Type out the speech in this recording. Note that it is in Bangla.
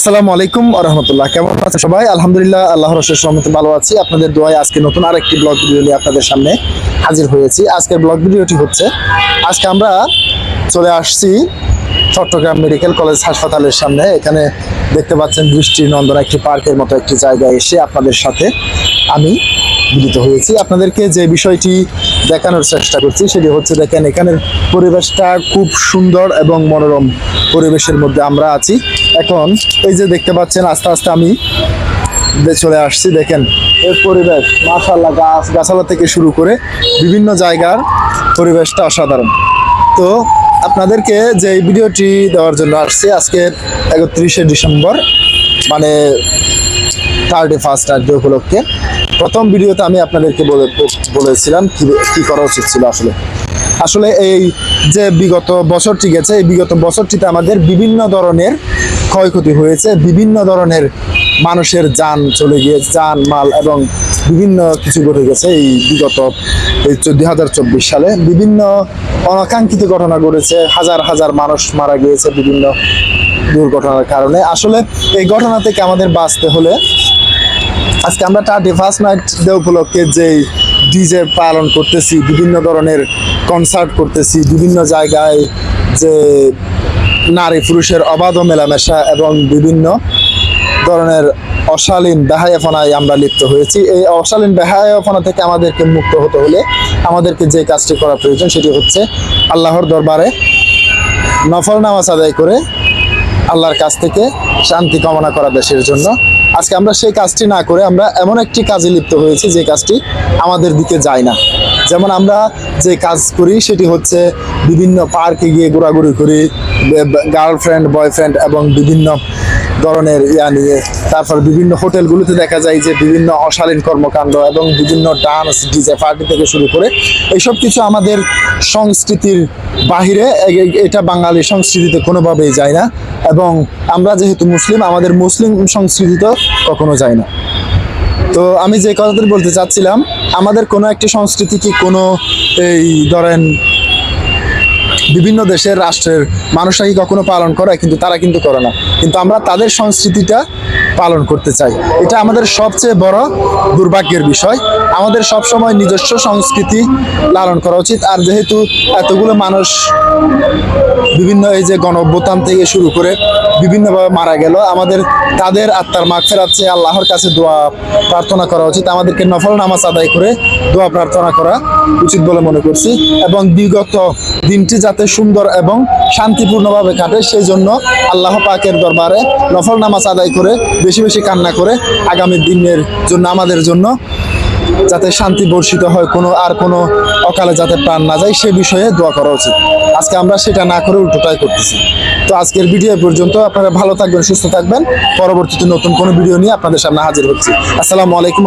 আসসালামু আলাইকুম রহমতুল্লাহ। কেমন আছে সবাই? আলহামদুলিল্লাহ, আল্লাহর রসের সহমত ভালো আছি। আপনাদের দোয়ায় আজকে নতুন আরেকটি ব্লগ ভিডিও নিয়ে আপনাদের সামনে হাজির হয়েছি। আজকের ব্লগ ভিডিওটি হচ্ছে, আজকে আমরা চলে আসছি চট্টগ্রাম মেডিকেল কলেজ হাসপাতালের সামনে। এখানে দেখতে পাচ্ছেন বৃষ্টির নন্দন একটি পার্কের মতো একটি জায়গায় এসে আপনাদের সাথে আমি মিলিত হয়েছি। আপনাদেরকে যে বিষয়টি দেখানোর চেষ্টা করছি, সেটি হচ্ছে দেখেন, এখানের পরিবেশটা খুব সুন্দর এবং মনোরম পরিবেশের মধ্যে আমরা আছি। এখন এই যে দেখতে পাচ্ছেন, আস্তে আস্তে আমি চলে আসছি। দেখেন, এর পরিবেশ মাশাল্লাহ গাছ, গাছালা থেকে শুরু করে বিভিন্ন জায়গার পরিবেশটা অসাধারণ। তো আপনাদেরকে যে এই ভিডিওটি দেওয়ার জন্য আসছি, আজকে একত্রিশে ডিসেম্বর মানে থার্টি ফার্স্ট আর্থডে উপলক্ষে। প্রথম ভিডিওতে আমি আপনাদেরকে বলে বলেছিলাম কি কি করা উচিত ছিল আসলে। আসলে এই যে বিগত বছরটি গেছে, এই বিগত বছরটিতে আমাদের বিভিন্ন ধরনের ক্ষয়ক্ষতি হয়েছে, বিভিন্ন ধরনের মানুষের যান চলে গিয়ে যান, মাল এবং বিভিন্ন কিছু ঘটে গেছে এই বিগত এই দুই হাজার চব্বিশ সালে। বিভিন্ন অনাকাঙ্ক্ষিত ঘটনা ঘটেছে, হাজার হাজার মানুষ মারা গিয়েছে বিভিন্ন দুর্ঘটনার কারণে। আসলে এই ঘটনা থেকে আমাদের বাঁচতে হলে আজকে আমরা টার্টি ফার্স্ট নাইট ডে উপলক্ষে যে ডিজে পালন করতেছি, বিভিন্ন ধরনের কনসার্ট করতেছি, বিভিন্ন জায়গায় যে নারী পুরুষের অবাধ মেলামেশা এবং বিভিন্ন ধরনের অশালীন বেহায়াফনায় আমরা লিপ্ত হয়েছি। এই অশালীন বেহায়াফনা থেকে আমাদেরকে মুক্ত হতে হলে আমাদেরকে যে কাজটি করা প্রয়োজন সেটি হচ্ছে আল্লাহর দরবারে নফল নামাজ আদায় করে আল্লাহর কাছ থেকে শান্তি কামনা করা দেশের জন্য। আজকে আমরা সেই কাজটি না করে আমরা এমন একটি কাজে লিপ্ত হয়েছি যে কাজটি আমাদের দিকে যায় না। যেমন আমরা যে কাজ করি সেটি হচ্ছে বিভিন্ন পার্কে গিয়ে ঘোরাঘুরি করি গার্লফ্রেন্ড বয়ফ্রেন্ড এবং বিভিন্ন ধরনের ইয়া নিয়ে, তারপর বিভিন্ন হোটেলগুলোতে দেখা যায় যে বিভিন্ন অশালীন কর্মকাণ্ড এবং বিভিন্ন ডান্স, ডিজে, পার্টি থেকে শুরু করে এইসব কিছু আমাদের সংস্কৃতির বাহিরে এটা বাঙালি সংস্কৃতিতে কোনোভাবেই যায় না এবং আমরা যেহেতু মুসলিম, আমাদের মুসলিম সংস্কৃতিতেও কখনো যায় না। তো আমি যে কথাটি বলতে চাচ্ছিলাম, আমাদের কোনো একটি সংস্কৃতি কি কোনো এই ধরেন বিভিন্ন দেশের রাষ্ট্রের মানুষরা কি কখনো পালন করে, কিন্তু তারা কিন্তু করে না। কিন্তু আমরা তাদের সংস্কৃতিটা পালন করতে চাই। এটা আমাদের সবচেয়ে বড় দুর্ভাগ্যের বিষয়। আমাদের সবসময় নিজস্ব সংস্কৃতি লালন করা উচিত। আর যেহেতু এতগুলো মানুষ বিভিন্ন এই যে গণ থেকে শুরু করে বিভিন্নভাবে মারা গেল, আমাদের, তাদের আত্মার মাগ ফেরাচ্ছে আল্লাহর কাছে দোয়া, প্রার্থনা করা উচিত। আমাদেরকে নফল নামাজ আদায় করে দোয়া, প্রার্থনা করা উচিত বলে মনে করছি। এবং বিগত দিনটি যাতে সুন্দর এবং শান্তিপূর্ণভাবে কাটে, সেই জন্য আল্লাহ পাকের দরবারে নফল নামাজ আদায় করে, বেশি বেশি কান্না করে আগামী দিনের জন্য, আমাদের জন্য যাতে শান্তি বর্ষিত হয়, কোনো আর কোনো অকালে যাতে প্রাণ না যায়, সে বিষয়ে দোয়া করা উচিত। আজকে আমরা সেটা না করে উল্টোটাই করতেছি। তো আজকের ভিডিও পর্যন্ত আপনারা ভালো থাকবেন, সুস্থ থাকবেন। পরবর্তীতে নতুন কোনো ভিডিও নিয়ে আপনাদের সামনে হাজির হচ্ছি। আসসালামু আলাইকুম